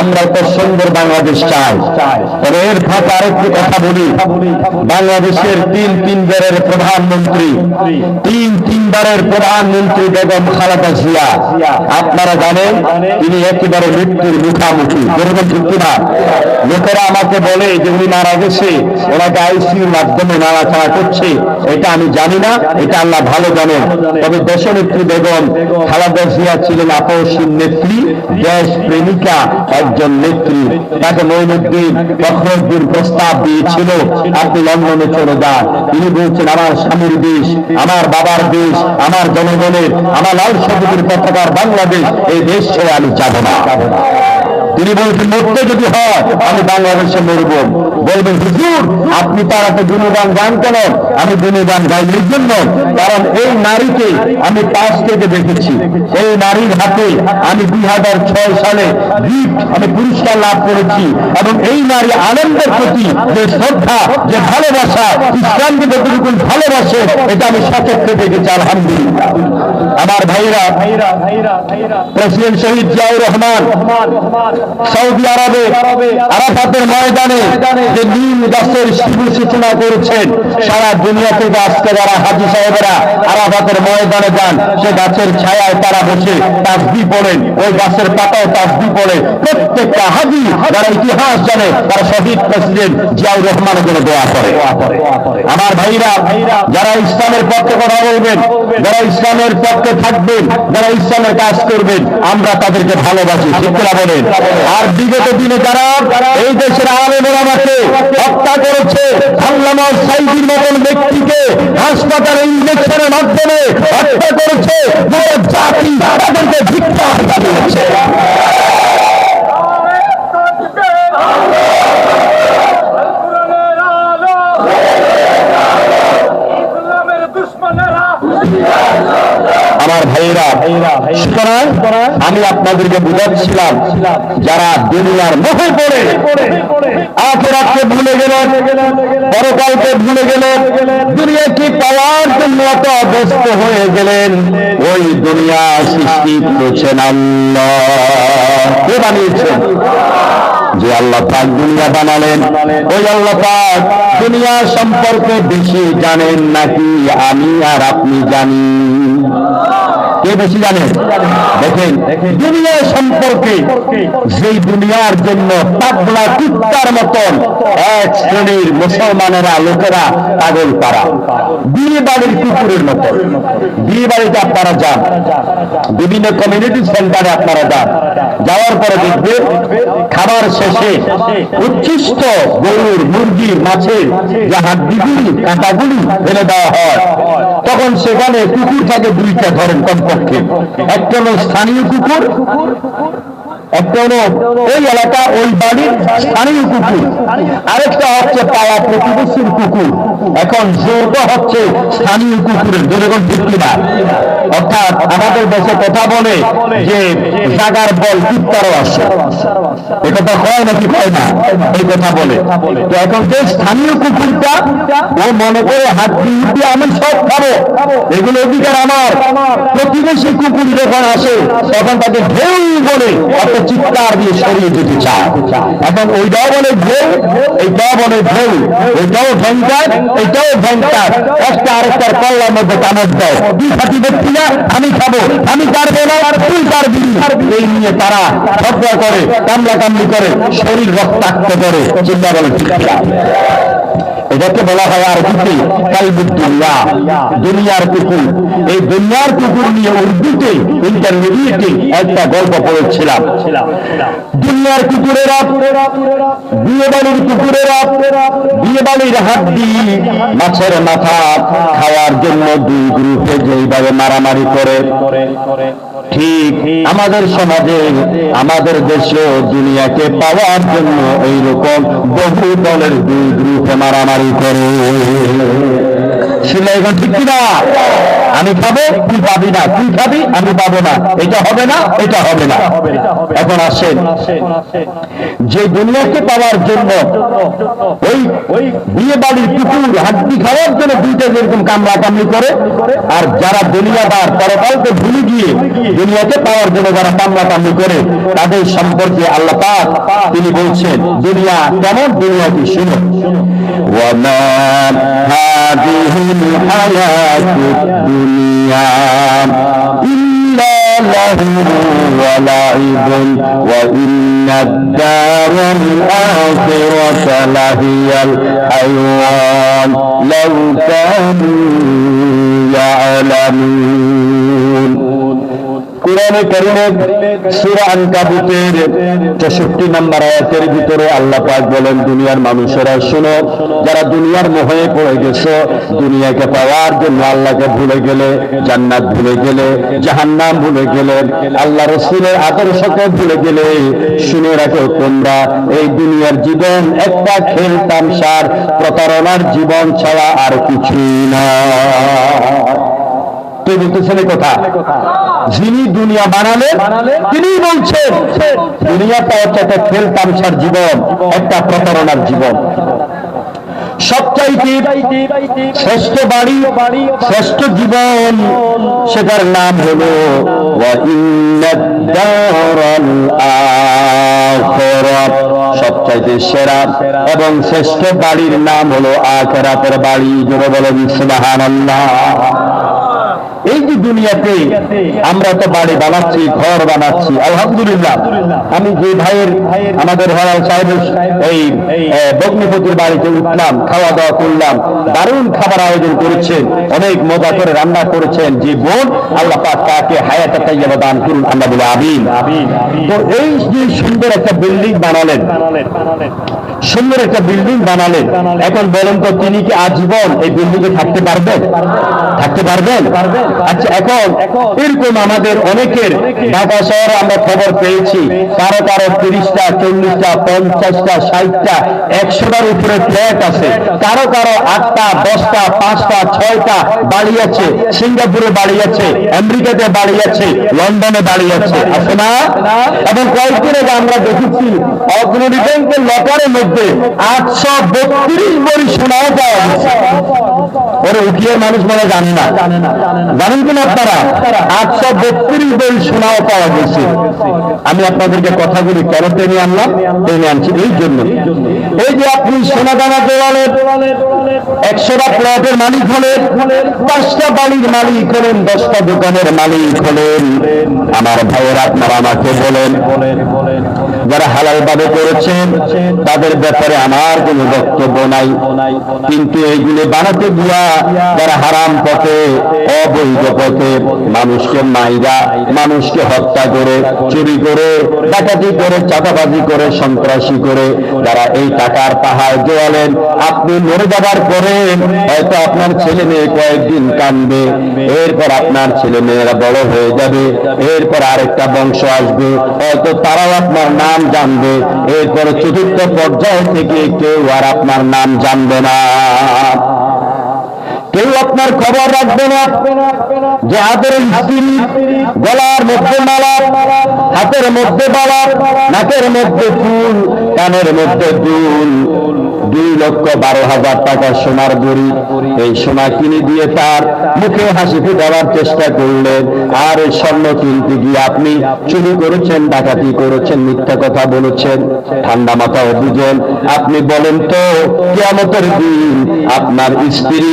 আমরা তো সুন্দর বাংলাদেশ চাই। তবে এর ফাঁকে আরেকটি কথা বলি। বাংলাদেশের তিন তিনবারের প্রধানমন্ত্রী, তিন তিনবারের প্রধানমন্ত্রী বেগম খালেদা জিয়া। আপনারা জানেন, তিনি একেবারে মৃত্যুর মুখামুখি। যেরকম ঠিক লোকেরা আমাকে বলে যে উনি মারা গেছে, ওনাকে আইসিউর মাধ্যমে নাড়াচাড়া করছে, এটা আমি জানি না, এটা আল্লাহ ভালো জানেন। তবে দেশনেত্রী বেগম খালেদা জিয়া ছিলেন আপসীন নেত্রী দেশ প্রেমিকা একজন নেত্রী। তাকে মঈনুদ্দিন ফখরুদ্দিন প্রস্তাব দিয়েছিল, আপনি লন্ডনে চলে যান। তিনি বলছেন, আমার স্বামীর দেশ, আমার বাবার দেশ, আমার জনগণের, আমার লাল সবুজের পতাকার বাংলাদেশ, এই দেশ ছেড়ে আমি যাব না। তিনি বলছেন মরতে যদি হয় আমি বাংলাদেশে মরব। বলবেন হুজুর আপনি তার এত গুণগান গান কেন? আমি গুণগান গাই এই জন্য কারণ এই নারীকে আমি পাশ থেকে দেখেছি। এই নারীর হাতে আমি দুই হাজার ছয় সালে গিফট আমি পুরস্কার লাভ করেছি এবং এই নারী আনন্দের প্রতি যে শ্রদ্ধা যে ভালোবাসা ইসলামকে যতটুকু ভালোবাসে এটা আমি সচক্ষে দেখেছি আলহামদুলিল্লাহ। আমার ভাইরা প্রেসিডেন্ট শহীদ জিয়াউর রহমান। সৌদি আরবে আরাফাতের ময়দানে যে নীল গাছের শিবির সূচনা করেছেন সারা দুনিয়া থেকে আজকে যারা হাজি সাহেবেরা আরাফাতের ময়দানে যান সে গাছের ছায়ায় তারা বসে তাসবি পড়েন ওই গাছের পাতাও তাসবি পড়ে। প্রত্যেকটা হাজি যারা ইতিহাস জানে তারা শহীদ প্রেসিডেন্ট জিয়াউর রহমানের জন্য দোয়া করে। আমার ভাইরা যারা ইসলামের পক্ষে কথা বলবেন যারা ইসলামের পক্ষে থাকবেন যারা ইসলামের কাজ করবেন আমরা তাদেরকে ভালোবাসি। শিক্ষা বলেন? আর বিগত দিনে যারা এই দেশের আলেমের আমাকে হত্যা করেছে আল্লামা সাইদির মতন ব্যক্তিকে হাসপাতালে ইঞ্জেকশনের মাধ্যমে হত্যা করেছে গোটা জাতি তাদেরকে ভিক্ষা জানিয়েছে আমার ভাইরা আমি আপনাদেরকে বুঝাচ্ছিলাম, যারা দুনিয়ার মোহে পড়ে আখেরাতকে ভুলে গেলেন, পরকালকে ভুলে গেলেন দুনিয়াকে পাওয়ার জন্য এত ব্যস্ত হয়ে গেলেন, ওই দুনিয়া সৃষ্টি করেছেন আল্লাহ। কে বানিয়েছেন? যে আল্লাহ পাক দুনিয়া বানালেন, ওই আল্লাহ পাক দুনিয়া সম্পর্কে বেশি জানেন নাকি আমি আর আপনি জানি? কে বেশি জানেন দেখেন দুনিয়া সম্পর্কে সেই দুনিয়ার জন্য পাগলা কুত্তার মতন এক শ্রেণির মুসলমানেরা লোকেরা পাগল পারা বিয়ে বাড়ির কুকুরের মতো। বিয়ে বাড়িতে আপনারা যান। বিভিন্ন কমিউনিটি সেন্টারে আপনারা যান। যাওয়ার পরে দেখবে খাবার শেষে উচ্ছিষ্ট গরুর মুরগির মাছের যে হাড্ডিগুলি কাঁটাগুলি ফেলে দেওয়া হয়। তখন সেখানে কুকুর থাকে দুইটা ধরেন কমপক্ষে। একটা হলো স্থানীয় কুকুর, একটা হলো ওই এলাকা, ওই বাড়ির স্থানীয় কুকুর। আরেকটা হচ্ছে পাওয়া প্রতিবেশীর কুকুর। এখন জোর হচ্ছে স্থানীয় কুকুরের যেরকম ঠিক কিনা? অর্থাৎ আমাদের দেশে কথা বলে যে জাগার বল কুত্তারও আসে। এ কথা হয় নাকি হয় না? এই কথা বলে। তো এখন যে স্থানীয় কুকুরটা, ও মনে করে হাত দিয়ে আমি সব খাব। এগুলো অধিকার আমার। প্রতিবেশী কুকুর যখন আসে, তখন তাকে ঢেউ বলে অত চিৎকার দিয়ে সরিয়ে যেতে চায়। এখন ওইটাও বলে ঢেউ এইটাও বলে ঢেউ ওইটাও ভয়ঙ্কর এইটাও ভয়ঙ্কর। একটা আরেকটার কল্লার মধ্যে কামড় দেয়। দুই খাটি ব্যক্তি না আমি খাব, আমি পারব না তুই পারবি এই নিয়ে তারা ঝগড়া করে কামলা কামলি করে, শরীর রক্তাক্ত করে চিন্তা বলে, ঠিক? এটাকে বলা হয় আর কিছু কালবুদ্দুল্লাহ। দুনিয়ার কুকুর। এই দুনিয়ার কুকুর নিয়ে উর্দুতে ইন্টারমিডিয়েটে একটা গল্প পড়েছিলাম। দুনিয়ার কুকুরেরা বিয়ে বাড়ির কুকুরেরা বিয়ে বাড়ির হাড্ডি, মাছের মাথা খাওয়ার জন্য দুই গ্রুপে যেইভাবে মারামারি করে। ঠিক আমাদের সমাজে, আমাদের দেশে দুনিয়াকে পাওয়ার জন্য এইরকম বহু দলের দুই গ্রুপে মারামারি করে। আমি খাব তুই পাবি না, তুই খাবি, আমি পাবো না। এটা হবে না, এটা হবে না। এখন আসেন। যে দুনিয়াকে পাওয়ার জন্য ওই ওই বিয়ে বাড়ির কুকুর হাড্ডি খাওয়ার জন্য দুইটা যেরকম কামড়া কামড়ি করে আর যারা দুনিয়াদার পরকালকে ভুলে গিয়ে দুনিয়াকে পাওয়ার জন্য যারা কামড়া কামড়ি করে তাদের সম্পর্কে আল্লাহ পাক তিনি বলছেন দুনিয়া কেমন দুনিয়া কি শুনো وما هذه الحياة الدنيا إلا لهو ولعب وإن الدار الآخرة لهي الحيوان لو كانوا يعلمون কোরআনে কারিমের সূরা আনকাবুতের 64 নম্বর আয়াতের ভিতরে আল্লাহ পাক বলেন, দুনিয়ার মানুষেরা শুনো, যারা দুনিয়ার মোহে পড়ে গেছো, দুনিয়াকে পাওয়ার জন্য আল্লাহকে ভুলে গেলে, জান্নাত ভুলে গেলে, জাহান্নাম ভুলে গেলে, আল্লাহ রসুলের আদর্শকে ভুলে গেলে, শুনে রাখো তোমরা, এই দুনিয়ার জীবন একটা খেল তামসার প্রতারণার জীবন ছাড়া আর কিছুই না। কে বলতেছেন কথা। যিনি দুনিয়া বানালেন তিনি বলছেন দুনিয়াটা হচ্ছে একটা খেল তামসার জীবন একটা প্রতারণার জীবন। সবচাইতে শ্রেষ্ঠ বাড়ি শ্রেষ্ঠ জীবন সেটার নাম হলো সবচাইতে সেরা এবং শ্রেষ্ঠ বাড়ির নাম হলো আখেরাতের বাড়ি জোরে বলেন যে দুনিয়াতে আমরা তো বাড়ি বানাচ্ছি, ঘর বানাচ্ছি, আলহামদুলিল্লাহ। আমি যে ভাইয়ের, আমাদের হরাল সাহেবের এই বগ্নিপতির বাড়িতে উঠলাম খাওয়া দাওয়া করলাম, দারুণ খাবার আয়োজন করেছেন, অনেক মজা করে রান্না করেছেন, যে বোন, আল্লাহ পাক তাকে হায়াত তাইয়াবা দান করুন আমরা বলি আমিন। তো এই যে সুন্দর একটা বিল্ডিং বানালেন, সুন্দর একটা বিল্ডিং বানালেন, এখন বলেন তো তিনি কি আজীবন এই বিল্ডিং এ থাকতে পারবেন? থাকতে পারবেন? আচ্ছা এখন এরকম আমাদের অনেকের ঢাকা শহরে আমরা খবর পেয়েছি। কারও কারও তিরিশটা চল্লিশটা পঞ্চাশটা ষাটটা একশোটার উপরে ফ্ল্যাট আছে। কারও কারও আটটা দশটা পাঁচটা ছয়টা বাড়ি আছে। সিঙ্গাপুরে বাড়ি আছে আমেরিকাতে বাড়ি আছে লন্ডনে বাড়ি আছে। আছে না? এবং কয়েকদিন আগে আমরা দেখেছি অগ্রণী ব্যাংকের লকারের মধ্যে আটশো বত্রিশ বড়ি সোনাও পাওয়া গেছে। ওরে উঠিয়ে মানুষ মনে জানে না। জানেন কিনা আপনারা? আটশো বত্রিশ বই সোনাও পাওয়া গেছে। আমি আপনাদেরকে কথাগুলি কেন টেনে আনলাম? টেনে আনছি এই জন্য। এই যে আপনি সোনা দানা দেওয়ালের একশোটা প্লটের মালিক হলেন পাঁচটা বাড়ির মালিক হলেন দশটা দোকানের মালিক হলেন। আমার ভাইয়ের আপনারা আমাকে বলেন যারা হালাল ভাবে করেছেন, তাদের ব্যাপারে আমার কোনো বক্তব্য নাই। কিন্তু এইগুলি বানাতে গিয়া যারা হারাম পথে, অবৈধ পথে মানুষকে মাইরা, মানুষকে হত্যা করে, চুরি করে, ডাকাতি করে, চাঁদাবাজি করে, সন্ত্রাসী করে যারা এই টাকার পাহাড় জোয়ালেন, আপনি মরে যাবার পরে হয়তো আপনার ছেলে মেয়ে কয়েকদিন কানবে এরপর আপনার ছেলে মেয়েরা বড় হয়ে যাবে, এরপর আরেকটা বংশ আসবে, হয়তো তারাও আপনার নাম জানবে। এরপর চতুর্থ পর্যায় থেকে কেউ আর আপনার নাম জানবে না। কেউ আপনার খবর রাখবে না। যে হাতের স্ত্রী, গলার মধ্যে মালা, হাতের মধ্যে বালা, নাকের মধ্যে ফুল, কানের মধ্যে দুল। দুই লক্ষ বারো হাজার টাকা সোনার বড়ি এই সোনা কিনে দিয়ে তার মুখে হাসি দেওয়ার চেষ্টা করলেন। আর এই স্বর্ণ কিনতে গিয়ে আপনি চুরি করেছেন, ডাকাতি করেছেন, মিথ্যা কথা বলেছেন। ঠান্ডা মাথাও বুঝেন আপনি বলেন তো কেমতের দিন আপনার স্ত্রী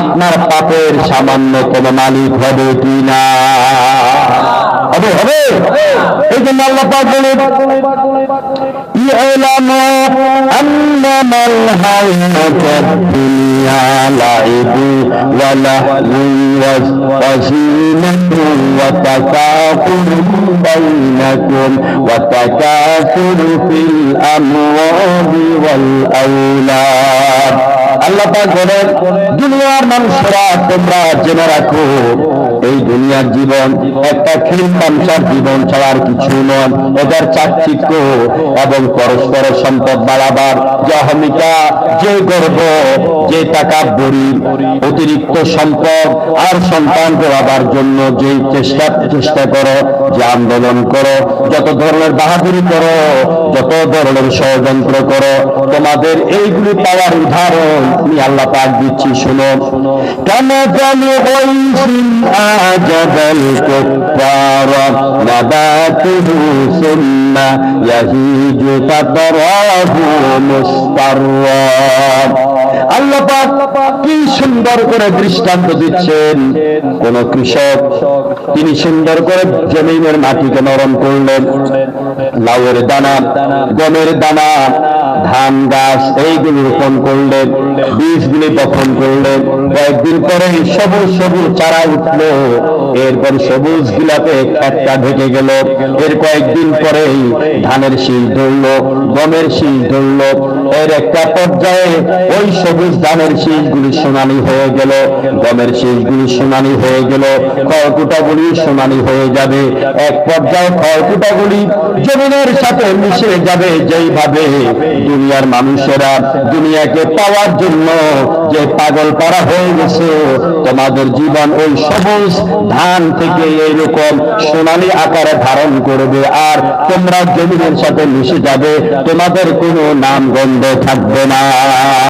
আপনার পাপের সামান্যতম মালিক হবে কি না হবে হবে এই জন্য আল্লাহ পাক বলেন اعلموا أنما الحياة الدنيا لعب ولهو وزينة وتكاثر بينكم وتكاثر في الأموال والأولاد আল্লাহ পাক বলেন দুনিয়ার মানুষরা তোমরা জেনে রাখো এই দুনিয়ার জীবন, একটা পাঞ্চার জীবন ছাড়ার কিছু নয়। এদের চাকচিক্য এবং পরস্পর সম্পদ বাড়াবার যে যে গর্ব, যে টাকা বড়ি, অতিরিক্ত সম্পদ আর সন্তান পাওয়াবার জন্য যে চেষ্টা চেষ্টা করো, যে আন্দোলন করো, যত ধরনের বাহাদুরি করো, যত ধরনের ষড়যন্ত্র করো, তোমাদের এইগুলি পাওয়ার উদাহরণ আমি আল্লাহ পাক দিচ্ছি, শুনো। কেন জানি আজাদাল কুফার নাবাতুহু সুন্না ইয়াহিজু ফাতরাহু মুস্তাররা আল্লাহ পাক কি সুন্দর করে দৃষ্টান্ত দিচ্ছেন। কোন কৃষক তিনি সুন্দর করে জমিনের মাটিকে নরম করলেন। লাউয়ের দানা, গমের দানা, ধান, গাছ এইগুলি রোপণ করলেন, বীজগুলি বপন করলেন। কয়েকদিন পরে সবুজ সবুজ চারা উঠল। এরপর সবুজ গিলাপে একটা ঢেকে গেল। এর কয়েকদিন পরেই ধানের শীষ ধরলো, গমের শীষ ধরলো। এর একটা পর্যায়ে ওই সবুজ ধানের শীষগুলি শুনানি হয়ে গেল, গমের শীষগুলি শুনানি হয়ে গেল, খড়কুটাগুলি শুনানি হয়ে যাবে। এক পর্যায়ে খড়কুটাগুলি জমিনের সাথে মিশে যাবে যেইভাবে দুনিয়ার মানুষেরা দুনিয়াকে পাওয়ার জন্য যে পাগল করা হয়ে গেছে, তোমাদের জীবন ওই সবুজ ধান থেকে এইরকম সোনালি আকারে ধারণ করবে। আর তোমরা জমিনের সাথে মিশে যাবে, তোমাদের কোনো নাম গন্ধ থাকবে না।